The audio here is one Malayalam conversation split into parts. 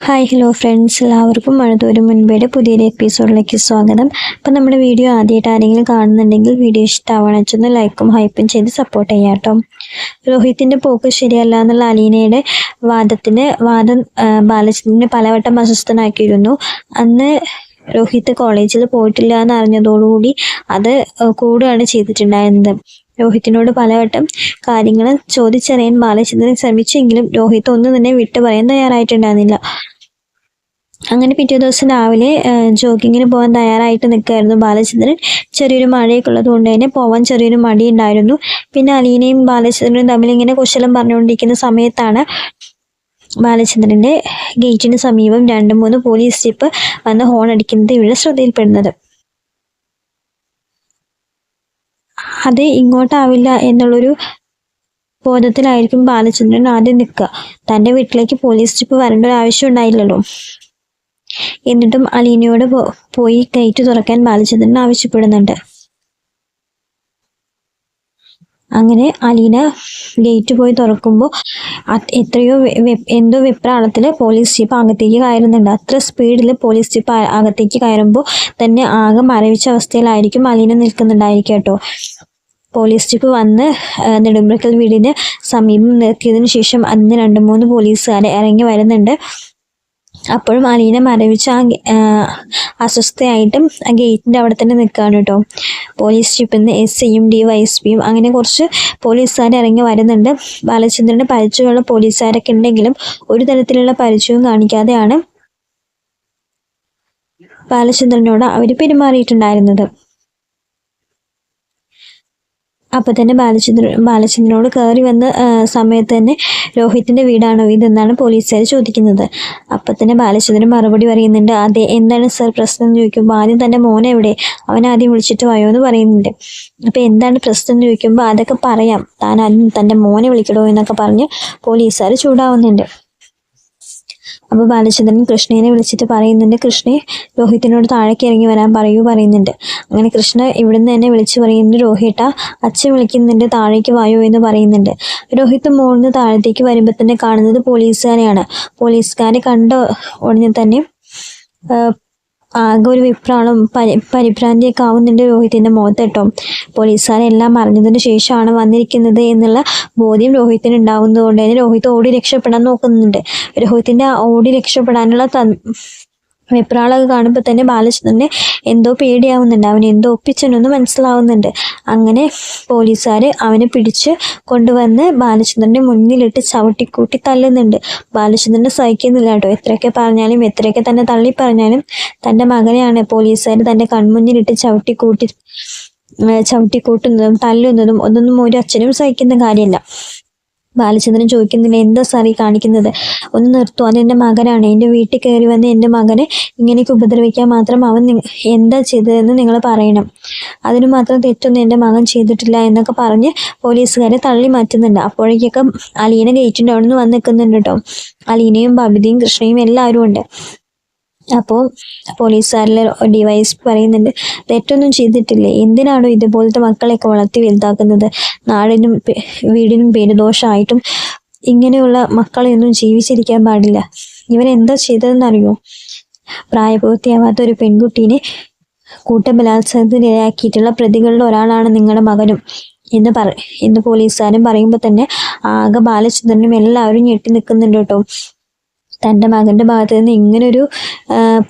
ഹായ് ഹലോ ഫ്രണ്ട്സ് എല്ലാവർക്കും മഴതോരും മുൻപേടെ പുതിയൊരു എപ്പിസോഡിലേക്ക് സ്വാഗതം. അപ്പം നമ്മുടെ വീഡിയോ ആദ്യമായിട്ട് ആരെങ്കിലും കാണുന്നുണ്ടെങ്കിൽ വീഡിയോ ഇഷ്ടമാവണം വെച്ചൊന്ന് ലൈക്കും ഹൈപ്പും ചെയ്ത് സപ്പോർട്ട് ചെയ്യാം കേട്ടോ. രോഹിത്തിന്റെ പോക്ക് ശരിയല്ല എന്നുള്ള അലീനയുടെ വാദത്തിന് വാദം ബാലചന്ദ്രനെ പലവട്ടം അസ്വസ്ഥനാക്കിയിരുന്നു. അന്ന് രോഹിത് കോളേജിൽ പോയിട്ടില്ല എന്ന് അറിഞ്ഞതോടുകൂടി അത് കൂടുകയാണ് ചെയ്തിട്ടുണ്ടായിരുന്നത്. രോഹിത്തിനോട് പലവട്ടം കാര്യങ്ങൾ ചോദിച്ചറിയാൻ ബാലചന്ദ്രൻ ശ്രമിച്ചെങ്കിലും രോഹിത് ഒന്നും തന്നെ വിട്ടു പറയാൻ തയ്യാറായിട്ടുണ്ടായിരുന്നില്ല. അങ്ങനെ പിറ്റേ ദിവസം രാവിലെ ജോഗിങ്ങിന് പോകാൻ തയ്യാറായിട്ട് നിൽക്കുകയായിരുന്നു ബാലചന്ദ്രൻ. ചെറിയൊരു മഴയൊക്കെ ഉള്ളത് കൊണ്ട് തന്നെ പോവാൻ ചെറിയൊരു മടി ഉണ്ടായിരുന്നു പിന്നെ അലീനയും ബാലചന്ദ്രനും തമ്മിൽ ഇങ്ങനെ കുശലം പറഞ്ഞുകൊണ്ടിരിക്കുന്ന സമയത്താണ് ബാലചന്ദ്രന്റെ ഗേറ്റിന് സമീപം രണ്ട് മൂന്ന് പോലീസ് ജീപ്പ് വന്ന് ഹോൺ അടിക്കുന്നത് ഇവിടെ ശ്രദ്ധയിൽപ്പെടുന്നത്. അത് ഇങ്ങോട്ടാവില്ല എന്നുള്ളൊരു ബോധത്തിലായിരിക്കും ബാലചന്ദ്രൻ ആദ്യം നിൽക്കുക. തന്റെ വീട്ടിലേക്ക് പോലീസ് ട്രിപ്പ് വരേണ്ട ഒരു ആവശ്യം ഉണ്ടായില്ലല്ലോ. എന്നിട്ടും അലീനയോട് പോയി ഗേറ്റ് തുറക്കാൻ ബാലചന്ദ്രൻ ആവശ്യപ്പെടുന്നുണ്ട്. അങ്ങനെ അലീന ഗേറ്റ് പോയി തുറക്കുമ്പോൾ എത്രയോ എന്തോ വെപ്രാളത്തിൽ പോലീസ് ജീപ്പ് അകത്തേക്ക് കയറുന്നുണ്ട്. അത്ര സ്പീഡിൽ പോലീസ് ജീപ്പ് അകത്തേക്ക് കയറുമ്പോൾ തന്നെ ആകെ മരവിച്ച അവസ്ഥയിലായിരിക്കും അലീന നിൽക്കുന്നുണ്ടായിരിക്കും കേട്ടോ. പോലീസ് ജീപ്പ് വന്ന് നെടുമ്പ്രക്കൽ വീടിന് സമീപം നിർത്തിയതിനു ശേഷം അന്ന് രണ്ട് മൂന്ന് പോലീസുകാരെ ഇറങ്ങി വരുന്നുണ്ട്. അപ്പോഴും അലീന മരവിച്ച് ആ അസ്വസ്ഥയായിട്ടും ആ ഗേറ്റിന്റെ അവിടെ തന്നെ നിൽക്കുകയാണ് കേട്ടോ. പോലീസ് ജീപ്പിൽ നിന്ന് എസ് ഐയും ഡി വൈസ് പിയും അങ്ങനെ കുറച്ച് പോലീസുകാർ ഇറങ്ങി വരുന്നുണ്ട്. ബാലചന്ദ്രന് പരിചയമുള്ള പോലീസുകാരൊക്കെ ഉണ്ടെങ്കിലും ഒരു തരത്തിലുള്ള പരിചയവും കാണിക്കാതെയാണ് ബാലചന്ദ്രനോട് അവർ പെരുമാറിയിട്ടുണ്ടായിരുന്നത്. അപ്പൊ തന്നെ ബാലചന്ദ്ര ബാലചന്ദ്രനോട് കയറി വന്ന സമയത്ത് തന്നെ രോഹിത്തിന്റെ വീടാണോ ഇതെന്നാണ് പോലീസുകാർ ചോദിക്കുന്നത്. അപ്പൊ തന്നെ ബാലചന്ദ്രൻ മറുപടി പറയുന്നുണ്ട് അതെ എന്താണ് സർ പ്രശ്നം? എന്ന് ചോദിക്കുമ്പോൾ ആദ്യം തന്റെ മോനെ എവിടെ? അവൻ ആദ്യം വിളിച്ചിട്ട് വയോ എന്ന് പറയുന്നുണ്ട്. അപ്പോൾ എന്താണ് പ്രശ്നം എന്ന് ചോദിക്കുമ്പോൾ അതൊക്കെ പറയാം. താൻ ആദ്യം തന്റെ മോനെ വിളിക്കണോ എന്നൊക്കെ പറഞ്ഞ് പോലീസുകാർ ചൂടാവുന്നുണ്ട്. അപ്പോൾ ബാലചന്ദ്രൻ കൃഷ്ണനെ വിളിച്ചിട്ട് പറയുന്നുണ്ട് കൃഷ്ണയെ രോഹിത്തിനോട് താഴേക്ക് ഇറങ്ങി വരാൻ പറയൂ പറയുന്നുണ്ട്. അങ്ങനെ കൃഷ്ണ ഇവിടുന്ന് തന്നെ വിളിച്ചു പറയുന്നുണ്ട് രോഹിട്ട അച്ഛൻ വിളിക്കുന്നുണ്ട് താഴേക്ക് വായോ എന്ന് പറയുന്നുണ്ട്. രോഹിത്ത് മോളിന്ന് താഴത്തേക്ക് വരുമ്പോൾ തന്നെ കാണുന്നത് പോലീസുകാരെയാണ്. പോലീസുകാരെ കണ്ട ഉടനെ തന്നെ ആകെ ഒരു വിപ്രാളം പരി പരിഭ്രാന്തിയൊക്കെ ആവുന്നുണ്ട് രോഹിത്തിന്റെ മുഖത്ത് കേട്ടോ. പോലീസുകാരെല്ലാം അറിഞ്ഞതിന് ശേഷമാണ് വന്നിരിക്കുന്നത് എന്നുള്ള ബോധ്യം രോഹിത്തിന് ഉണ്ടാവുന്നതുകൊണ്ട് തന്നെ രോഹിത് ഓടി രക്ഷപ്പെടാൻ നോക്കുന്നുണ്ട്. രോഹിത്തിന്റെ ഓടി രക്ഷപ്പെടാനുള്ള വെപ്രാളൊക്കെ കാണുമ്പോൾ തന്നെ ബാലചന്ദ്രന് എന്തോ പേടിയാവുന്നുണ്ട്. അവൻ എന്തോ ഒപ്പിച്ചെന്നൊന്നും മനസ്സിലാവുന്നുണ്ട്. അങ്ങനെ പോലീസുകാർ അവനെ പിടിച്ച് കൊണ്ടുവന്ന് ബാലചന്ദ്രന്റെ മുന്നിലിട്ട് ചവിട്ടിക്കൂട്ടി തല്ലുന്നുണ്ട്. ബാലചന്ദ്രനെ സഹിക്കുന്നില്ല കേട്ടോ. എത്രയൊക്കെ പറഞ്ഞാലും എത്രയൊക്കെ തന്നെ തള്ളി പറഞ്ഞാലും തന്റെ മകനെയാണ് പോലീസുകാർ തന്റെ കൺമുന്നിലിട്ട് ചവിട്ടിക്കൂട്ടി ചവിട്ടിക്കൂട്ടുന്നതും തല്ലുന്നതും ഒന്നൊന്നും ഒരു അച്ഛനും സഹിക്കുന്ന കാര്യമല്ല. ബാലചന്ദ്രൻ ചോദിക്കുന്നില്ല എന്താ സാർ ഈ കാണിക്കുന്നത്? ഒന്ന് നിർത്തൂ. അത് എന്റെ മകനാണ്. എന്റെ വീട്ടിൽ കയറി വന്ന് എന്റെ മകനെ ഇങ്ങനെയൊക്കെ ഉപദ്രവിക്കാൻ മാത്രം അവൻ എന്താ ചെയ്തതെന്ന് നിങ്ങൾ പറയണം. അതിന് മാത്രം തെറ്റൊന്നും എന്റെ മകൻ ചെയ്തിട്ടില്ല എന്നൊക്കെ പറഞ്ഞ് പോലീസുകാരെ തള്ളി മാറ്റുന്നുണ്ട്. അപ്പോഴേക്കൊക്കെ അലീന ഗേറ്റിന്റെ അവിടെ നിന്ന് വന്ന് നിൽക്കുന്നുണ്ട് കേട്ടോ. അലീനയും ബബിതയും കൃഷ്ണയും എല്ലാവരും ഉണ്ട്. അപ്പോൾ പോലീസുകാരിലെ ഡിവൈസ് പറയുന്നുണ്ട് തെറ്റൊന്നും ചെയ്തിട്ടില്ലേ? എന്തിനാണോ ഇതുപോലത്തെ മക്കളെയൊക്കെ വളർത്തി വലുതാക്കുന്നത്? നാടിനും വീടിനും പേരുദോഷമായിട്ടും ഇങ്ങനെയുള്ള മക്കളെയൊന്നും ജീവിച്ചിരിക്കാൻ പാടില്ല. ഇവരെന്താ ചെയ്തതെന്നറിയോ? പ്രായപൂർത്തിയാവാത്ത ഒരു പെൺകുട്ടീനെ കൂട്ടബലാത്സംഗത്തിനിരയാക്കിയിട്ടുള്ള പ്രതികളിൽ ഒരാളാണ് നിങ്ങളുടെ മകനും എന്ന് പറ എന്ന് പോലീസുകാരൻ പറയുമ്പോൾ തന്നെ ആകെ ബാലചന്ദ്രനും എല്ലാവരും ഞെട്ടി നിൽക്കുന്നുണ്ട് കേട്ടോ. തന്റെ മകന്റെ ഭാഗത്ത് നിന്ന് ഇങ്ങനൊരു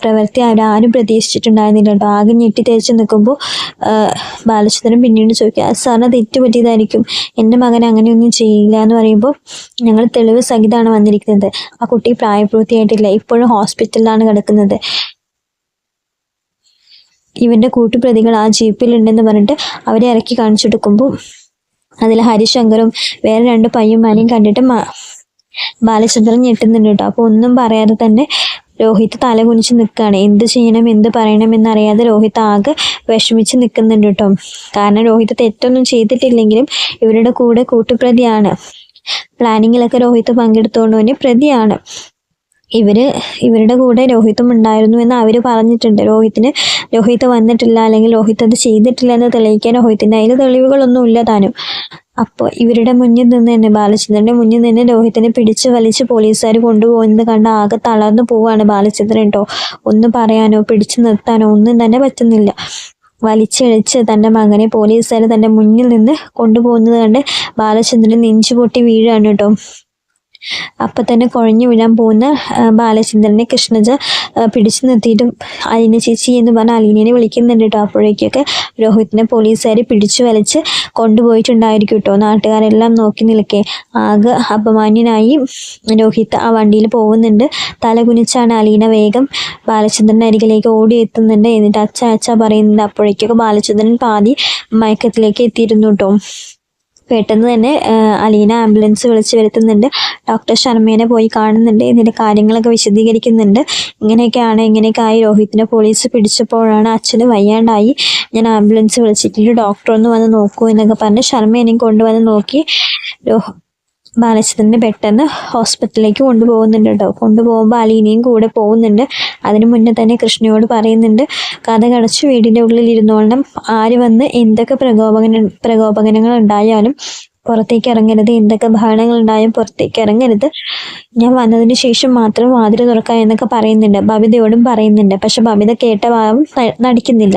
പ്രവൃത്തി അവരാരും പ്രതീക്ഷിച്ചിട്ടുണ്ടായിരുന്നില്ല. കേട്ടോ ആകെ ഞെട്ടി തേച്ച് നിൽക്കുമ്പോൾ ബാലചന്ദ്രൻ പിന്നീട് ചോദിക്കുക സാറിന് തെറ്റ് പറ്റിയതായിരിക്കും എന്റെ മകൻ അങ്ങനെയൊന്നും ചെയ്യില്ല എന്ന് പറയുമ്പോൾ ഞങ്ങൾ തെളിവ് സഹിതമാണ് വന്നിരിക്കുന്നത്. ആ കുട്ടി പ്രായപൂർത്തിയായിട്ടില്ല. ഇപ്പോഴും ഹോസ്പിറ്റലിലാണ് കിടക്കുന്നത്. ഇവന്റെ കൂട്ടുപ്രതികൾ ആ ജീപ്പിലുണ്ടെന്ന് പറഞ്ഞിട്ട് അവരെ ഇറക്കി കാണിച്ചു കൊടുക്കുമ്പോൾ അതിൽ ഹരിശങ്കറും വേറെ രണ്ട് പയ്യന്മാരെയും കണ്ടിട്ട് ബാലചന്ദ്രൻ ഞെട്ടുന്നുണ്ട് കേട്ടോ. അപ്പോൾ ഒന്നും പറയാതെ തന്നെ രോഹിത് തല കുനിച്ച് നിൽക്കുകയാണ് എന്ത് ചെയ്യണം എന്ത് പറയണം എന്നറിയാതെ രോഹിത് ആകെ വിഷമിച്ച് നിൽക്കുന്നുണ്ട് കേട്ടോ. കാരണം രോഹിത് തെറ്റൊന്നും ചെയ്തിട്ടില്ലെങ്കിലും ഇവരുടെ കൂടെ കൂട്ടുപ്രതിയാണ്. പ്ലാനിങ്ങിലൊക്കെ രോഹിത് പങ്കെടുത്തുകൊണ്ട് തന്നെ പ്രതിയാണ്. ഇവർ ഇവരുടെ കൂടെ രോഹിത്തും ഉണ്ടായിരുന്നു എന്ന് അവർ പറഞ്ഞിട്ടുണ്ട്. രോഹിത്തിന് രോഹിത് വന്നിട്ടില്ല അല്ലെങ്കിൽ രോഹിത് അത് ചെയ്തിട്ടില്ല എന്ന് തെളിയിക്കാൻ രോഹിത്തിന്റെ അതിൽ തെളിവുകളൊന്നും ഇല്ല താനും. അപ്പോൾ ഇവരുടെ മുന്നിൽ നിന്ന് തന്നെ ബാലചന്ദ്രന്റെ മുന്നിൽ നിന്ന് രോഹിത്തിനെ പിടിച്ച് വലിച്ച് പോലീസുകാർ കൊണ്ടുപോകുന്നത് കണ്ട് ആകെ തളർന്നു പോവാണ് ബാലചന്ദ്രൻ കേട്ടോ ഒന്നും പറയാനോ പിടിച്ചു നിർത്താനോ ഒന്നും തന്നെ പറ്റുന്നില്ല. വലിച്ചിഴച്ച് തന്റെ മകനെ പോലീസുകാർ തന്റെ മുന്നിൽ നിന്ന് കൊണ്ടുപോകുന്നത് കണ്ട് ബാലചന്ദ്രൻ നെഞ്ചു പൊട്ടി വീഴാണ് കേട്ടോ അപ്പൊ തന്നെ കുഴഞ്ഞു വീഴാൻ പോകുന്ന ബാലചന്ദ്രനെ കൃഷ്ണജ പിടിച്ചു നിർത്തിയിട്ടും അലീന ചേച്ചി എന്ന് പറഞ്ഞ അലീനയെ വിളിക്കുന്നുണ്ട് കേട്ടോ അപ്പോഴേക്കൊക്കെ രോഹിത്തിനെ പോലീസുകാർ പിടിച്ചു വലിച്ച് കൊണ്ടുപോയിട്ടുണ്ടായിരിക്കും കേട്ടോ നാട്ടുകാരെല്ലാം നോക്കി നിൽക്കേ. ആകെ അപമാന്യനായി രോഹിത് ആ വണ്ടിയിൽ പോകുന്നുണ്ട്. തല കുനിച്ചാണ് അലീന വേഗം ബാലചന്ദ്രന്റെ അരികിലേക്ക് ഓടി എത്തുന്നുണ്ട് എന്നിട്ട് അച്ഛ അച്ഛ പറയുന്നുണ്ട്. അപ്പോഴേക്കൊക്കെ ബാലചന്ദ്രൻ പാതി മയക്കത്തിലേക്ക് എത്തിയിരുന്നു കേട്ടോ പെട്ടെന്ന് തന്നെ അലീന ആംബുലൻസ് വിളിച്ച് വരുത്തുന്നുണ്ട്. ഡോക്ടർ ശർമ്മേനെ പോയി കാണുന്നുണ്ട്. ഇതിന്റെ കാര്യങ്ങളൊക്കെ വിശദീകരിക്കുന്നുണ്ട്. ഇങ്ങനെയൊക്കെയാണ് ഇങ്ങനെയൊക്കെ ആയി രോഹിത്തിനെ പോലീസ് പിടിച്ചപ്പോഴാണ് അച്ഛന് വയ്യാണ്ടായി. ഞാൻ ആംബുലൻസ് വിളിച്ചിട്ട് ഡോക്ടർ ഒന്ന് വന്ന് നോക്കൂ എന്നൊക്കെ പറഞ്ഞ് ശർമ്മേനെയും കൊണ്ടുവന്ന് നോക്കി. ബാലചന്ദ്രനെ പെട്ടെന്ന് ഹോസ്പിറ്റലിലേക്ക് കൊണ്ടുപോകുന്നുണ്ട് കേട്ടോ. കൊണ്ടുപോകുമ്പോൾ അലീനയും കൂടെ പോകുന്നുണ്ട്. അതിനു മുന്നേ തന്നെ കൃഷ്ണയോട് പറയുന്നുണ്ട് കഥ കടച്ച് വീടിന്റെ ഉള്ളിൽ ഇരുന്നോളണം. ആര് വന്ന് എന്തൊക്കെ പ്രകോപന പ്രകോപനങ്ങൾ ഉണ്ടായാലും പുറത്തേക്ക് ഇറങ്ങരുത്. എന്തൊക്കെ ബഹളങ്ങൾ ഉണ്ടായാലും പുറത്തേക്ക് ഇറങ്ങരുത്. ഞാൻ വന്നതിന് ശേഷം മാത്രം വാതിൽ തുറക്കാം എന്നൊക്കെ പറയുന്നുണ്ട്. ബബിതയോടും പറയുന്നുണ്ട്. പക്ഷെ ബബിത കേട്ട ഭാവം നടിക്കുന്നില്ല.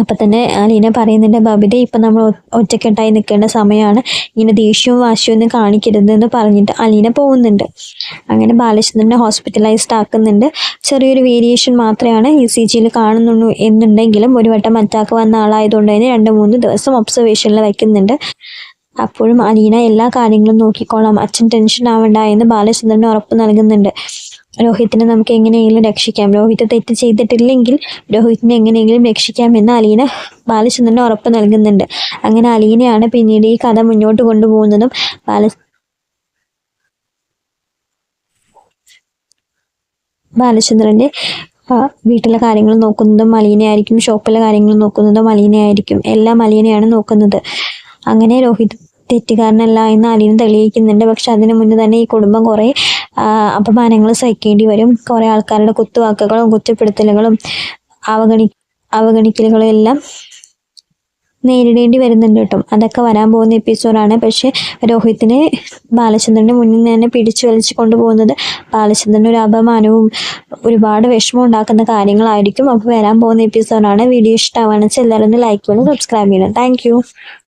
അപ്പൊ തന്നെ അലീന പറയുന്നുണ്ട് ബബിത ഇപ്പം നമ്മൾ ഒറ്റക്കെട്ടായി നിൽക്കേണ്ട സമയമാണ്. ഇങ്ങനെ ദേഷ്യവും വാശിയും ഒന്നും കാണിക്കരുതെന്ന് പറഞ്ഞിട്ട് അലീന പോകുന്നുണ്ട്. അങ്ങനെ ബാലചന്ദ്രനെ ഹോസ്പിറ്റലൈസ്ഡ് ആക്കുന്നുണ്ട്. ചെറിയൊരു വേരിയേഷൻ മാത്രമാണ് ഇ സി ജിയിൽ കാണുന്നുള്ളൂ എന്നുണ്ടെങ്കിലും ഒരു വട്ടം അറ്റാക്ക് വന്ന ആളായതുകൊണ്ട് തന്നെ രണ്ട് മൂന്ന് ദിവസം ഒബ്സർവേഷനിൽ വയ്ക്കുന്നുണ്ട്. അപ്പോഴും അലീന എല്ലാ കാര്യങ്ങളും നോക്കിക്കോളാം. അച്ഛൻ ടെൻഷൻ ആവണ്ട എന്ന് ബാലചന്ദ്രന് ഉറപ്പ് നൽകുന്നുണ്ട്. രോഹിത്തിനെ നമുക്ക് എങ്ങനെയെങ്കിലും രക്ഷിക്കാം. രോഹിത് തെറ്റ് ചെയ്തിട്ടില്ലെങ്കിൽ രോഹിത്തിനെ എങ്ങനെയെങ്കിലും രക്ഷിക്കാം എന്ന് അലീന ബാലചന്ദ്രന് ഉറപ്പ് നൽകുന്നുണ്ട്. അങ്ങനെ അലീനയാണ് പിന്നീട് ഈ കഥ മുന്നോട്ട് കൊണ്ടുപോകുന്നതും ബാല ബാലചന്ദ്രന്റെ വീട്ടിലെ കാര്യങ്ങൾ നോക്കുന്നതും അലീനയായിരിക്കും ഷോപ്പിലെ കാര്യങ്ങൾ നോക്കുന്നതും അലീനയായിരിക്കും. എല്ലാം അലീനയാണ് നോക്കുന്നത്. അങ്ങനെ രോഹിത് തെറ്റുകാരനല്ല എന്ന് അലീന തെളിയിക്കുന്നുണ്ട്. പക്ഷെ അതിനു മുന്നേ തന്നെ ഈ കുടുംബം കുറേ അപമാനങ്ങൾ സഹിക്കേണ്ടി വരും. കുറേ ആൾക്കാരുടെ കുത്തുവാക്കുകളും കുറ്റപ്പെടുത്തലുകളും അവഗണി അവഗണിക്കലുകളും എല്ലാം നേരിടേണ്ടി വരുന്നുണ്ട് കേട്ടോ. അതൊക്കെ വരാൻ പോകുന്ന എപ്പിസോഡാണ്. പക്ഷേ രോഹിത്തിനെ ബാലചന്ദ്രന്റെ മുന്നിൽ നിന്ന് തന്നെ പിടിച്ചു വലിച്ചു കൊണ്ടുപോകുന്നത് ബാലചന്ദ്രന്റെ ഒരു അപമാനവും ഒരുപാട് വിഷമം ഉണ്ടാക്കുന്ന കാര്യങ്ങളായിരിക്കും. അപ്പോൾ വരാൻ പോകുന്ന എപ്പിസോഡാണ്. വീഡിയോ ഇഷ്ടമാണെന്ന് വെച്ചാൽ എല്ലാവരും ലൈക്ക് ചെയ്യണം സബ്സ്ക്രൈബ് ചെയ്യണം. താങ്ക്